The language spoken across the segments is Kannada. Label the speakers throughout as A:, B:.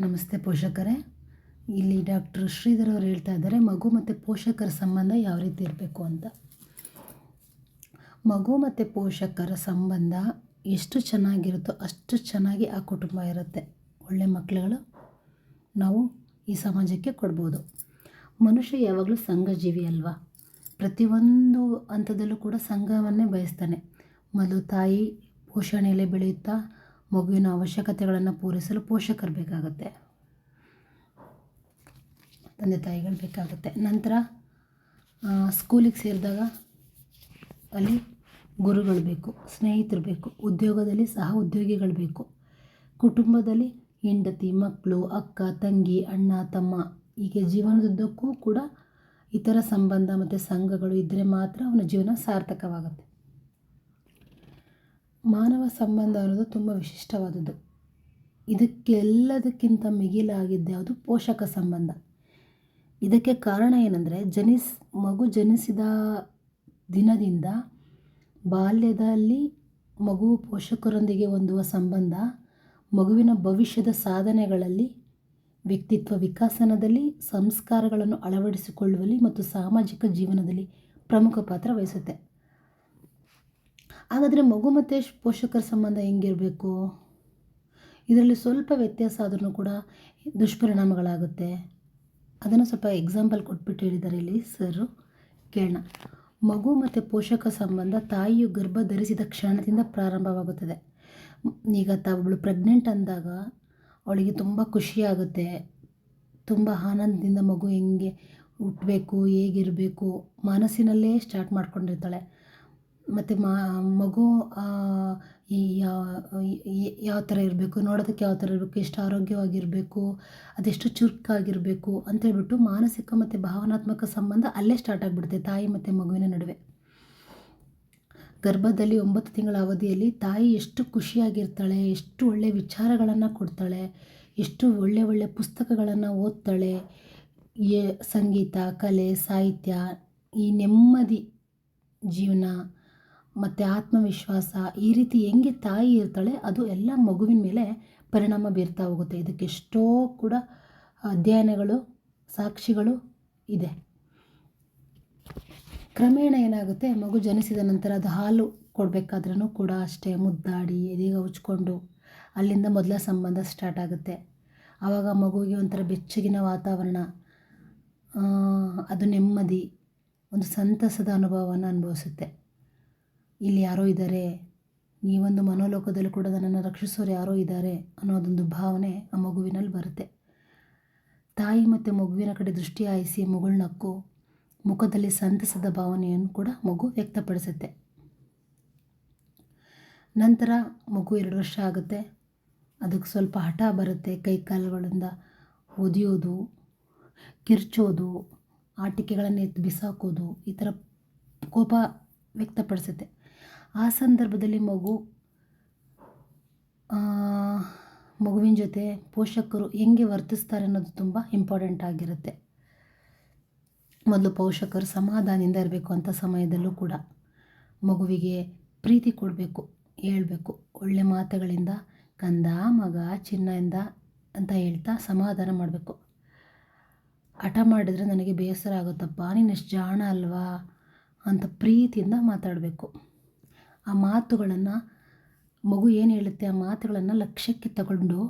A: ನಮಸ್ತೆ ಪೋಷಕರೇ. ಇಲ್ಲಿ ಡಾಕ್ಟರ್ ಶ್ರೀಧರ್ ಅವರು ಹೇಳ್ತಾ ಇದ್ದಾರೆ, ಮಗು ಮತ್ತು ಪೋಷಕರ ಸಂಬಂಧ ಯಾವ ರೀತಿ ಇರಬೇಕು ಅಂತ. ಮಗು ಮತ್ತು ಪೋಷಕರ ಸಂಬಂಧ ಎಷ್ಟು ಚೆನ್ನಾಗಿರುತ್ತೋ ಅಷ್ಟು ಚೆನ್ನಾಗಿ ಆ ಕುಟುಂಬ ಇರುತ್ತೆ. ಒಳ್ಳೆ ಮಕ್ಕಳುಗಳು ನಾವು ಈ ಸಮಾಜಕ್ಕೆ ಕೊಡ್ಬೋದು. ಮನುಷ್ಯ ಯಾವಾಗಲೂ ಸಂಘಜೀವಿ ಅಲ್ವಾ? ಪ್ರತಿಯೊಂದು ಹಂತದಲ್ಲೂ ಕೂಡ ಸಂಘವನ್ನೇ ಬಯಸ್ತಾನೆ. ಮೊದಲು ತಾಯಿ ಪೋಷಣೆಯಲ್ಲಿ ಬೆಳೆಯುತ್ತಾ ಮಗುವಿನ ಅವಶ್ಯಕತೆಗಳನ್ನು ಪೂರೈಸಲು ಪೋಷಕರು ಬೇಕಾಗುತ್ತೆ. ತಂದೆ ತಾಯಿಗಳು ಬೇಕಾಗುತ್ತೆ. ನಂತರ ಸ್ಕೂಲಿಗೆ ಸೇರಿದಾಗ ಅಲ್ಲಿ ಗುರುಗಳು ಬೇಕು, ಸ್ನೇಹಿತರು ಬೇಕು, ಉದ್ಯೋಗದಲ್ಲಿ ಸಹ ಉದ್ಯೋಗಿಗಳು ಬೇಕು. ಕುಟುಂಬದಲ್ಲಿ ಹೆಂಡತಿ ಮಕ್ಕಳು ಅಕ್ಕ, ತಂಗಿ, ಅಣ್ಣ, ತಮ್ಮ, ಹೀಗೆ ಜೀವನದುದ್ದಕ್ಕೂ ಕೂಡ ಇತರ ಸಂಬಂಧ ಮತ್ತು ಸಂಘಗಳು ಇದ್ದರೆ ಮಾತ್ರ ಅವನ ಜೀವನ ಸಾರ್ಥಕವಾಗುತ್ತೆ. ಮಾನವ ಸಂಬಂಧ ಅನ್ನೋದು ತುಂಬ ವಿಶಿಷ್ಟವಾದದ್ದು. ಇದಕ್ಕೆಲ್ಲದಕ್ಕಿಂತ ಅದು ಪೋಷಕ ಸಂಬಂಧ. ಇದಕ್ಕೆ ಕಾರಣ ಏನಂದರೆ, ಜನಿಸ್, ಮಗು ಜನಿಸಿದ ದಿನದಿಂದ ಬಾಲ್ಯದಲ್ಲಿ ಮಗು ಪೋಷಕರೊಂದಿಗೆ ಹೊಂದುವ ಸಂಬಂಧ, ಮಗುವಿನ ಭವಿಷ್ಯದ ಸಾಧನೆಗಳಲ್ಲಿ, ವ್ಯಕ್ತಿತ್ವ ವಿಕಸನದಲ್ಲಿ, ಸಂಸ್ಕಾರಗಳನ್ನು ಅಳವಡಿಸಿಕೊಳ್ಳುವಲ್ಲಿ ಮತ್ತು ಸಾಮಾಜಿಕ ಜೀವನದಲ್ಲಿ ಪ್ರಮುಖ ಪಾತ್ರ ವಹಿಸುತ್ತೆ. ಹಾಗಾದರೆ ಮಗು ಮತ್ತು ಪೋಷಕರ ಸಂಬಂಧ ಹೆಂಗಿರಬೇಕು? ಇದರಲ್ಲಿ ಸ್ವಲ್ಪ ವ್ಯತ್ಯಾಸ ಆದ್ರೂ ಕೂಡ ದುಷ್ಪರಿಣಾಮಗಳಾಗುತ್ತೆ. ಅದನ್ನು ಸ್ವಲ್ಪ ಎಕ್ಸಾಂಪಲ್ ಕೊಟ್ಬಿಟ್ಟು ಹೇಳಿದ್ದಾರೆ ಇಲ್ಲಿ ಸರು, ಕೇಳೋಣ. ಮಗು ಮತ್ತು ಪೋಷಕ ಸಂಬಂಧ ತಾಯಿಯು ಗರ್ಭ ಧರಿಸಿದ ಕ್ಷಣದಿಂದ ಪ್ರಾರಂಭವಾಗುತ್ತದೆ. ಈಗ ತಾವೊಬ್ಬಳು ಪ್ರೆಗ್ನೆಂಟ್ ಅಂದಾಗ ಅವಳಿಗೆ ತುಂಬ ಖುಷಿಯಾಗುತ್ತೆ. ತುಂಬ ಆನಂದದಿಂದ ಮಗು ಹೆಂಗೆ ಹುಟ್ಟಬೇಕು ಹೇಗಿರಬೇಕು, ಮನಸ್ಸಿನಲ್ಲೇ ಸ್ಟಾರ್ಟ್ ಮಾಡ್ಕೊಂಡಿರ್ತಾಳೆ. ಮತ್ತು ಮಗು ಈ ಯಾವ ಥರ ಇರಬೇಕು, ನೋಡೋದಕ್ಕೆ ಯಾವ ಥರ ಇರಬೇಕು, ಎಷ್ಟು ಆರೋಗ್ಯವಾಗಿರಬೇಕು, ಅದೆಷ್ಟು ಚುರುಕಾಗಿರಬೇಕು ಅಂತೇಳ್ಬಿಟ್ಟು ಮಾನಸಿಕ ಮತ್ತು ಭಾವನಾತ್ಮಕ ಸಂಬಂಧ ಅಲ್ಲೇ ಸ್ಟಾರ್ಟ್ ಆಗಿಬಿಡುತ್ತೆ ತಾಯಿ ಮತ್ತು ಮಗುವಿನ ನಡುವೆ. ಗರ್ಭದಲ್ಲಿ ಒಂಬತ್ತು ತಿಂಗಳ ಅವಧಿಯಲ್ಲಿ ತಾಯಿ ಎಷ್ಟು ಖುಷಿಯಾಗಿರ್ತಾಳೆ, ಎಷ್ಟು ಒಳ್ಳೆಯ ವಿಚಾರಗಳನ್ನು ಕೊಡ್ತಾಳೆ, ಎಷ್ಟು ಒಳ್ಳೆ ಒಳ್ಳೆ ಪುಸ್ತಕಗಳನ್ನು ಓದ್ತಾಳೆ ಸಂಗೀತ, ಕಲೆ, ಸಾಹಿತ್ಯ, ಈ ನೆಮ್ಮದಿ ಜೀವನ ಮತ್ತು ಆತ್ಮವಿಶ್ವಾಸ ಈ ರೀತಿ ಹೆಂಗೆ ತಾಯಿ ಇರ್ತಾಳೆ, ಅದು ಎಲ್ಲ ಮಗುವಿನ ಮೇಲೆ ಪರಿಣಾಮ ಬೀರ್ತಾ ಹೋಗುತ್ತೆ. ಇದಕ್ಕೆ ಎಷ್ಟೋ ಕೂಡ ಅಧ್ಯಯನಗಳು, ಸಾಕ್ಷಿಗಳು ಇದೆ. ಕ್ರಮೇಣ ಏನಾಗುತ್ತೆ, ಮಗು ಜನಿಸಿದ ನಂತರ ಅದು ಹಾಲು ಕೊಡಬೇಕಾದ್ರೂ ಕೂಡ ಅಷ್ಟೇ, ಮುದ್ದಾಡಿ ಎದೆಗೆ ಉಚ್ಕೊಂಡು ಅಲ್ಲಿಂದ ಮೊದಲ ಸಂಬಂಧ ಸ್ಟಾರ್ಟ್ ಆಗುತ್ತೆ. ಆವಾಗ ಮಗುವಿಗೆ ಒಂಥರ ಬೆಚ್ಚಗಿನ ವಾತಾವರಣ ಅದು ನೆಮ್ಮದಿ, ಒಂದು ಸಂತಸದ ಅನುಭವವನ್ನು ಅನುಭವಿಸುತ್ತೆ. ಇಲ್ಲಿ ಯಾರೋ ಇದ್ದಾರೆ. ಈ ಒಂದು ಮನೋಲೋಕದಲ್ಲಿ ಕೂಡ ನನ್ನನ್ನು ರಕ್ಷಿಸೋರು ಯಾರೋ ಇದ್ದಾರೆ ಅನ್ನೋದೊಂದು ಭಾವನೆ ಆ ಮಗುವಿನಲ್ಲಿ ಬರುತ್ತೆ. ತಾಯಿ ಮತ್ತು ಮಗುವಿನ ಕಡೆ ದೃಷ್ಟಿ ಹಾಯಿಸಿ ಮಗುಳ್ನಕ್ಕು ಮುಖದಲ್ಲಿ ಸಂತಸದ ಭಾವನೆಯನ್ನು ಕೂಡ ಮಗು ವ್ಯಕ್ತಪಡಿಸುತ್ತೆ. ನಂತರ ಮಗು ಎರಡು ವರ್ಷ ಆಗುತ್ತೆ. ಅದಕ್ಕೆ ಸ್ವಲ್ಪ ಹಠ ಬರುತ್ತೆ. ಕೈ ಕಾಲುಗಳಿಂದ ಒದಿಯೋದು, ಕಿರ್ಚೋದು ಆಟಿಕೆಗಳನ್ನು ಎತ್ತು ಬಿಸಾಕೋದು, ಈ ಥರ ಕೋಪ ವ್ಯಕ್ತಪಡಿಸುತ್ತೆ. ಆ ಸಂದರ್ಭದಲ್ಲಿ ಮಗು ಮಗುವಿನ ಜೊತೆ ಪೋಷಕರು ಹೆಂಗೆ ವರ್ತಿಸ್ತಾರೆ ಅನ್ನೋದು ತುಂಬ ಇಂಪಾರ್ಟೆಂಟ್ ಆಗಿರುತ್ತೆ. ಮೊದಲು ಪೋಷಕರು ಸಮಾಧಾನದಿಂದ ಇರಬೇಕು ಅಂತ ಸಮಯದಲ್ಲೂ ಕೂಡ ಮಗುವಿಗೆ ಪ್ರೀತಿ ಕೊಡಬೇಕು, ಹೇಳಬೇಕು. ಒಳ್ಳೆ ಮಾತುಗಳಿಂದ, ಕಂದ, ಮಗ ಚಿನ್ನದಿಂದ ಅಂತ ಹೇಳ್ತಾ ಸಮಾಧಾನ ಮಾಡಬೇಕು. ಹಠ ಮಾಡಿದರೆ ನನಗೆ ಬೇಸರ ಆಗುತ್ತಪ್ಪ, ನೀನು ಎಷ್ಟು ಜಾಣ ಅಲ್ವಾ ಅಂತ ಪ್ರೀತಿಯಿಂದ ಮಾತಾಡಬೇಕು. ಆ ಮಾತುಗಳನ್ನು, ಮಗು ಏನು ಹೇಳುತ್ತೆ, ಆ ಮಾತುಗಳನ್ನು ಲಕ್ಷ್ಯಕ್ಕೆ ತಗೊಂಡು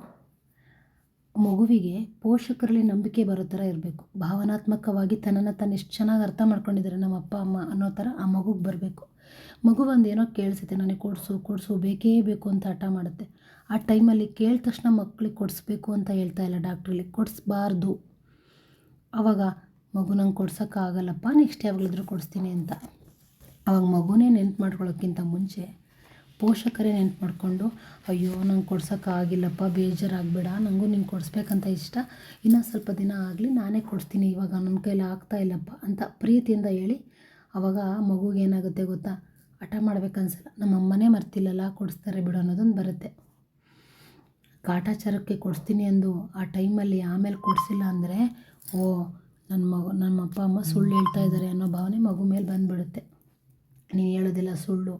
A: ಮಗುವಿಗೆ ಪೋಷಕರಲ್ಲಿ ನಂಬಿಕೆ ಬರೋ ಥರ ಇರಬೇಕು. ಭಾವನಾತ್ಮಕವಾಗಿ ತನ್ನನ್ನು ತಾನು ಎಷ್ಟು ಚೆನ್ನಾಗಿ ಅರ್ಥ ಮಾಡ್ಕೊಂಡಿದ್ದಾರೆ ನಮ್ಮ ಅಪ್ಪ, ಅಮ್ಮ ಅನ್ನೋ ಥರ ಆ ಮಗುಗೆ ಬರಬೇಕು. ಮಗು ಒಂದು ಏನೋ ಕೇಳಿಸುತ್ತೆ, ನನಗೆ ಕೊಡಿಸು ಕೊಡಿಸು, ಬೇಕೇ ಬೇಕು ಅಂತ ಹಠ ಮಾಡುತ್ತೆ. ಆ ಟೈಮಲ್ಲಿ ಕೇಳಿದ ತಕ್ಷಣ ಮಕ್ಕಳಿಗೆ ಕೊಡಿಸ್ಬೇಕು ಅಂತ ಹೇಳ್ತಾ ಇಲ್ಲ ಡಾಕ್ಟ್ರಲ್ಲಿ ಕೊಡಿಸ್ಬಾರ್ದು. ಆವಾಗ ಮಗು ನಂಗೆ ಕೊಡ್ಸೋಕ್ಕಾಗಲ್ಲಪ್ಪ ನೆಕ್ಸ್ಟ್ ಯಾವಾಗಲಿದ್ರು ಕೊಡಿಸ್ತೀನಿ ಅಂತ. ಆವಾಗ ಮಗುನೇ ನೆನ್ಪು ಮಾಡ್ಕೊಳ್ಳೋಕ್ಕಿಂತ ಮುಂಚೆ ಪೋಷಕರೇ ನೆನ್ಪು ಮಾಡಿಕೊಂಡು, ಅಯ್ಯೋ, ನಂಗೆ ಕೊಡ್ಸೋಕ್ಕಾಗಿಲ್ಲಪ್ಪ ಬೇಜಾರಾಗಬೇಡ ನನಗೂ ನಿಂಗೆ ಕೊಡಿಸ್ಬೇಕಂತ ಇಷ್ಟ. ಇನ್ನೊಂದು ಸ್ವಲ್ಪ ದಿನ ಆಗಲಿ ನಾನೇ ಕೊಡಿಸ್ತೀನಿ, ಇವಾಗ ನನ್ನ ಕೈಲಿ ಆಗ್ತಾ ಇಲ್ಲಪ್ಪ, ಅಂತ ಪ್ರೀತಿಯಿಂದ ಹೇಳಿ ಆವಾಗ ಮಗುಗೆ ಏನಾಗುತ್ತೆ ಗೊತ್ತಾ? ಹಠ ಮಾಡ್ಬೇಕನ್ಸಲ್ಲ. ನಮ್ಮ ಅಮ್ಮನೇ ಮರ್ತಿಲ್ಲಲ್ಲ, ಕೊಡಿಸ್ತಾರೆ ಬಿಡು ಅನ್ನೋದೊಂದು ಬರುತ್ತೆ. ಕಾಟಾಚಾರಕ್ಕೆ ಕೊಡಿಸ್ತೀನಿ ಅಂದು ಆ ಟೈಮಲ್ಲಿ ಆಮೇಲೆ ಕೊಡಿಸಿಲ್ಲ ಅಂದರೆ, ಓ ನನ್ನ ಮಗು ನಮ್ಮ ಅಪ್ಪ, ಅಮ್ಮ ಸುಳ್ಳು ಹೇಳ್ತಾ ಇದ್ದಾರೆ ಅನ್ನೋ ಭಾವನೆ ಮಗು ಮೇಲೆ ಬಂದುಬಿಡುತ್ತೆ. ನೀನು ಹೇಳೋದೆಲ್ಲ, ಸುಳ್ಳು.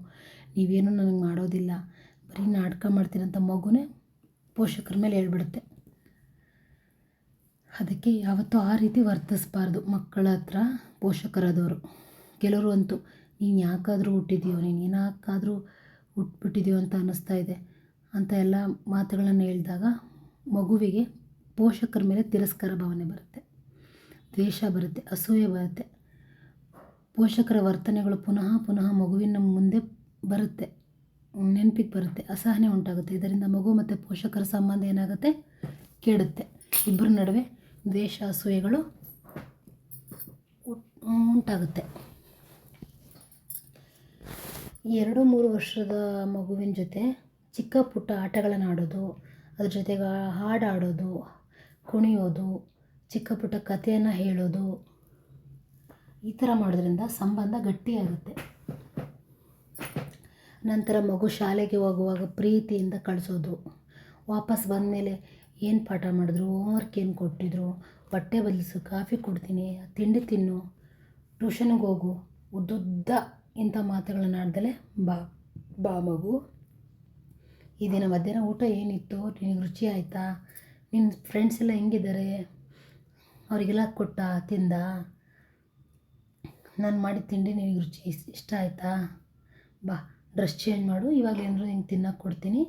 A: ನೀವೇನು ನನಗೆ ಮಾಡೋದಿಲ್ಲ. ಬರೀ ನಾಟಕ ಮಾಡ್ತೀರಂತ ಮಗುನೇ ಪೋಷಕರ ಮೇಲೆ ಹೇಳ್ಬಿಡುತ್ತೆ. ಅದಕ್ಕೆ ಯಾವತ್ತೂ ಆ ರೀತಿ ವರ್ತಿಸ್ಬಾರ್ದು ಮಕ್ಕಳ ಹತ್ರ ಪೋಷಕರಾದವರು. ಕೆಲವರು ಅಂತೂ, ನೀನು ಯಾಕಾದರೂ ಹುಟ್ಟಿದೆಯೋ, ನೀನು ಏನಾಕಾದರೂ ಹುಟ್ಬಿಟ್ಟಿದೆಯೋ ಅಂತ ಅನ್ನಿಸ್ತಾ ಇದೆ ಅಂತ ಎಲ್ಲ ಮಾತುಗಳನ್ನು ಹೇಳಿದಾಗ ಮಗುವಿಗೆ ಪೋಷಕರ ಮೇಲೆ ತಿರಸ್ಕಾರ ಭಾವನೆ ಬರುತ್ತೆ. ದ್ವೇಷ ಬರುತ್ತೆ, ಅಸೂಯೆ ಬರುತ್ತೆ. ಪೋಷಕರ ವರ್ತನೆಗಳು ಪುನಃ ಪುನಃ ಮಗುವಿನ ಮುಂದೆ ಬರುತ್ತೆ, ನೆನಪಿಗೆ ಬರುತ್ತೆ, ಅಸಹನೆ ಉಂಟಾಗುತ್ತೆ. ಇದರಿಂದ ಮಗು ಮತ್ತು ಪೋಷಕರ ಸಂಬಂಧ ಏನಾಗುತ್ತೆ? ಕೆಡುತ್ತೆ. ಇಬ್ಬರ ನಡುವೆ ದ್ವೇಷ, ಅಸೂಯೆಗಳು ಉಟ್- ಉಂಟಾಗುತ್ತೆ. ಎರಡು ಮೂರು ವರ್ಷದ ಮಗುವಿನ ಜೊತೆ ಚಿಕ್ಕ ಪುಟ್ಟ ಆಟಗಳನ್ನು ಆಡೋದು, ಅದ್ರ ಜೊತೆಗೆ ಹಾಡು ಆಡೋದು ಕುಣಿಯೋದು, ಚಿಕ್ಕ ಪುಟ್ಟ ಕಥೆಯನ್ನು ಹೇಳೋದು ಈ ಥರ ಮಾಡೋದ್ರಿಂದ ಸಂಬಂಧ ಗಟ್ಟಿಯಾಗುತ್ತೆ. ನಂತರ ಮಗು ಶಾಲೆಗೆ ಹೋಗುವಾಗ ಪ್ರೀತಿಯಿಂದ ಕಳಿಸೋದು. ವಾಪಸ್ ಬಂದಮೇಲೆ ಏನು ಪಾಠ ಮಾಡಿದ್ರು? ಹೋಮ್ವರ್ಕ್ ಏನು ಕೊಟ್ಟಿದ್ರು? ಬಟ್ಟೆ ಬದಲಿಸು, ಕಾಫಿ ಕೊಡ್ತೀನಿ, ತಿಂಡಿ ತಿನ್ನು ಟ್ಯೂಷನ್ಗೆ ಹೋಗು, ಉದ್ದುದ್ದ ಇಂಥ ಮಾತುಗಳನ್ನು ಆಡ್ದಲೆ ಬಾ ಬಾ ಮಗು. ಈ ದಿನ ಮಧ್ಯಾಹ್ನ ಊಟ ಏನಿತ್ತು? ನಿನಗೆ ರುಚಿ ಆಯಿತಾ? ನಿನ್ನ ಫ್ರೆಂಡ್ಸ್ ಎಲ್ಲ ಹೆಂಗಿದ್ದಾರೆ? ಅವರಿಗೆಲ್ಲ ಕೊಟ್ಟ, ತಿಂದ? ನಾನು ಮಾಡಿದ ತಿಂಡಿ ನಿನಗೆ ರುಚಿ ಇಷ್ಟ ಆಯಿತಾ? ಬಾ ಡ್ರೆಸ್ ಚೇಂಜ್ ಮಾಡು, ಇವಾಗ ಏನಾರು ನಿಂಗೆ ತಿನ್ನೋಕೆ ಕೊಡ್ತೀನಿ.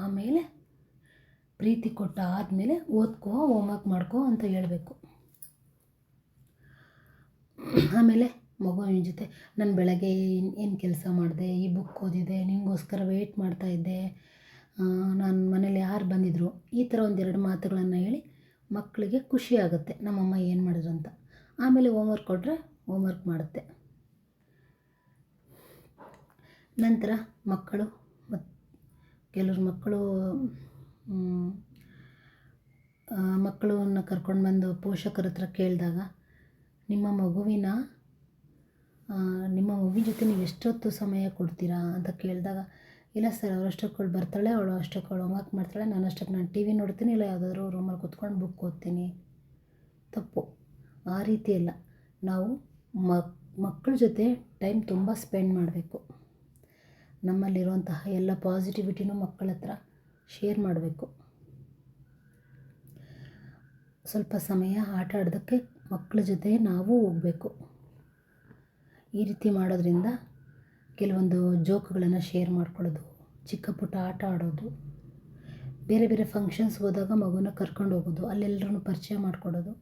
A: ಆಮೇಲೆ ಪ್ರೀತಿ ಕೊಟ್ಟ ಆದಮೇಲೆ ಓದ್ಕೋ ಹೋಮ್ವರ್ಕ್ ಮಾಡ್ಕೋ ಅಂತ ಹೇಳಬೇಕು. ಆಮೇಲೆ ಮಗುವಿನ ಜೊತೆ, ನಾನು ಬೆಳಗ್ಗೆ ಏನು ಏನು ಕೆಲಸ ಮಾಡಿದೆ, ಈ ಬುಕ್ ಓದಿದೆ ನಿಮಗೋಸ್ಕರ ವೆಯ್ಟ್ ಮಾಡ್ತಾ ಇದ್ದೆ. ನಾನು ಮನೇಲಿ ಯಾರು ಬಂದಿದ್ರು, ಈ ಥರ ಒಂದೆರಡು ಮಾತುಗಳನ್ನು ಹೇಳಿ ಮಕ್ಕಳಿಗೆ ಖುಷಿ ಆಗುತ್ತೆ, ನಮ್ಮಮ್ಮ ಏನು ಮಾಡಿದ್ರು ಅಂತ. ಆಮೇಲೆ ಹೋಮ್ವರ್ಕ್ ಕೊಟ್ಟರೆ ಹೋಮ್ವರ್ಕ್ ಮಾಡುತ್ತೆ. ನಂತರ ಮಕ್ಕಳು ಮತ್ತು ಕೆಲವ್ರ ಮಕ್ಕಳು ಮಕ್ಕಳನ್ನು ಕರ್ಕೊಂಡು ಬಂದು ಪೋಷಕರ ಹತ್ರ ಕೇಳಿದಾಗ, ನಿಮ್ಮ ಮಗುವಿನ ನಿಮ್ಮ ಮಗುವಿನ ಜೊತೆ ನೀವು ಎಷ್ಟೊತ್ತು ಸಮಯ ಕೊಡ್ತೀರಾ ಅಂತ ಕೇಳಿದಾಗ, ಇಲ್ಲ ಸರ್, ಅವ್ರು ಅವಳು ಬರ್ತಾಳೆ, ಅವಳು ಅಷ್ಟಕ್ಕೆ ಅವಳು ಹೋಮ್ವರ್ಕ್ ಮಾಡ್ತಾಳೆ, ನಾನು ಅಷ್ಟಕ್ಕೆ ನಾನು ಟಿ ವಿ ನೋಡ್ತೀನಿ, ಇಲ್ಲ ಯಾವುದಾದ್ರೂ ರೂಮಲ್ಲಿ ಕೂತ್ಕೊಂಡು ಬುಕ್ ಓದ್ತೀನಿ. ತಪ್ಪು. ಆ ರೀತಿ ಅಲ್ಲ. ನಾವು ಮಕ್ ಮಕ್ಕಳ ಜೊತೆ ಟೈಮ್ ತುಂಬ ಸ್ಪೆಂಡ್ ಮಾಡಬೇಕು. ನಮ್ಮಲ್ಲಿರುವಂತಹ ಎಲ್ಲ ಪಾಸಿಟಿವಿಟಿನೂ ಮಕ್ಕಳ ಹತ್ರ ಶೇರ್ ಮಾಡಬೇಕು. ಸ್ವಲ್ಪ ಸಮಯ ಆಟ ಆಡೋದಕ್ಕೆ ಮಕ್ಕಳ ಜೊತೆ ನಾವು ಹೋಗಬೇಕು. ಈ ರೀತಿ ಮಾಡೋದ್ರಿಂದ ಕೆಲವೊಂದು ಜೋಕ್ಗಳನ್ನು ಶೇರ್ ಮಾಡ್ಕೊಳ್ಳೋದು, ಚಿಕ್ಕ ಪುಟ್ಟ ಆಟ ಆಡೋದು, ಬೇರೆ ಬೇರೆ ಫಂಕ್ಷನ್ಸ್ ಹೋದಾಗ ಮಗುನ ಕರ್ಕೊಂಡು ಹೋಗೋದು ಅಲ್ಲೆಲ್ಲರೂ ಪರಿಚಯ ಮಾಡಿಕೊಡೋದು.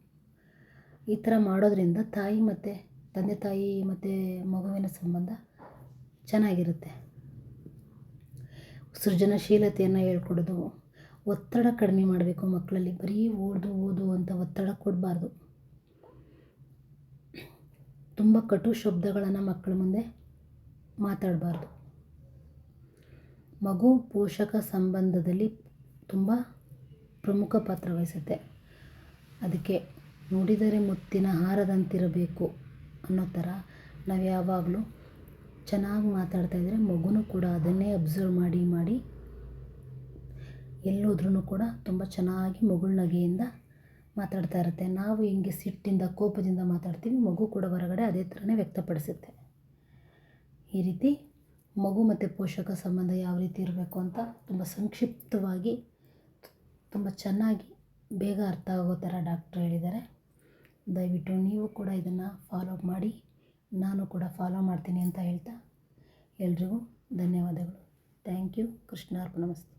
A: ಈ ಥರ ಮಾಡೋದ್ರಿಂದ ತಾಯಿ ಮತ್ತು ತಂದೆ ತಾಯಿ ಮತ್ತು ಮಗುವಿನ ಸಂಬಂಧ ಚೆನ್ನಾಗಿರುತ್ತೆ. ಸೃಜನಶೀಲತೆಯನ್ನು ಹೇಳ್ಕೊಡೋದು, ಒತ್ತಡ ಕಡಿಮೆ ಮಾಡಬೇಕು ಮಕ್ಕಳಲ್ಲಿ. ಬರೀ ಓದು ಓದು ಅಂತ ಒತ್ತಡ ಕೊಡಬಾರ್ದು. ತುಂಬ ಕಟು ಶಬ್ದಗಳನ್ನು ಮಕ್ಕಳ ಮುಂದೆ ಮಾತಾಡಬಾರ್ದು. ಮಗು ಪೋಷಕ ಸಂಬಂಧದಲ್ಲಿ ತುಂಬ ಪ್ರಮುಖ ಪಾತ್ರ ವಹಿಸುತ್ತೆ. ಅದಕ್ಕೆ ನೋಡಿದರೆ ಮುತ್ತಿನ ಹಾರದಂತಿರಬೇಕು. ಅನ್ನೋ ಥರ ನಾವು ಯಾವಾಗಲೂ ಚೆನ್ನಾಗಿ ಮಾತಾಡ್ತಾ ಇದ್ದರೆ ಮಗುನು ಕೂಡ ಅದನ್ನೇ ಅಬ್ಸರ್ವ್ ಮಾಡಿ ಮಾಡಿ ಎಲ್ಲೋದ್ರೂ ಕೂಡ ತುಂಬ ಚೆನ್ನಾಗಿ ಮಗುಳ ನಗೆಯಿಂದ ಮಾತಾಡ್ತಾ ಇರುತ್ತೆ. ನಾವು ಹಿಂಗೆ ಸಿಟ್ಟಿಂದ, ಕೋಪದಿಂದ ಮಾತಾಡ್ತೀವಿ, ಮಗು ಕೂಡ ಹೊರಗಡೆ ಅದೇ ಥರನೇ ವ್ಯಕ್ತಪಡಿಸುತ್ತೆ. ಈ ರೀತಿ ಮಗು ಮತ್ತು ಪೋಷಕ ಸಂಬಂಧ ಯಾವ ರೀತಿ ಇರಬೇಕು ಅಂತ ತುಂಬ ಸಂಕ್ಷಿಪ್ತವಾಗಿ, ತುಂಬ ಚೆನ್ನಾಗಿ ಬೇಗ ಅರ್ಥ ಆಗೋ ಥರ ಡಾಕ್ಟ್ರು ಹೇಳಿದ್ದಾರೆ. ದಯವಿಟ್ಟು ನೀವು ಕೂಡ ಇದನ್ನು ಫಾಲೋ ಮಾಡಿ, ನಾನು ಕೂಡ ಫಾಲೋ ಮಾಡ್ತೀನಿ ಅಂತ ಹೇಳ್ತಾ ಎಲ್ರಿಗೂ ಧನ್ಯವಾದಗಳು. ಥ್ಯಾಂಕ್ ಯು ಕೃಷ್ಣಾರ್ಪಣ ಮಸ್ತು.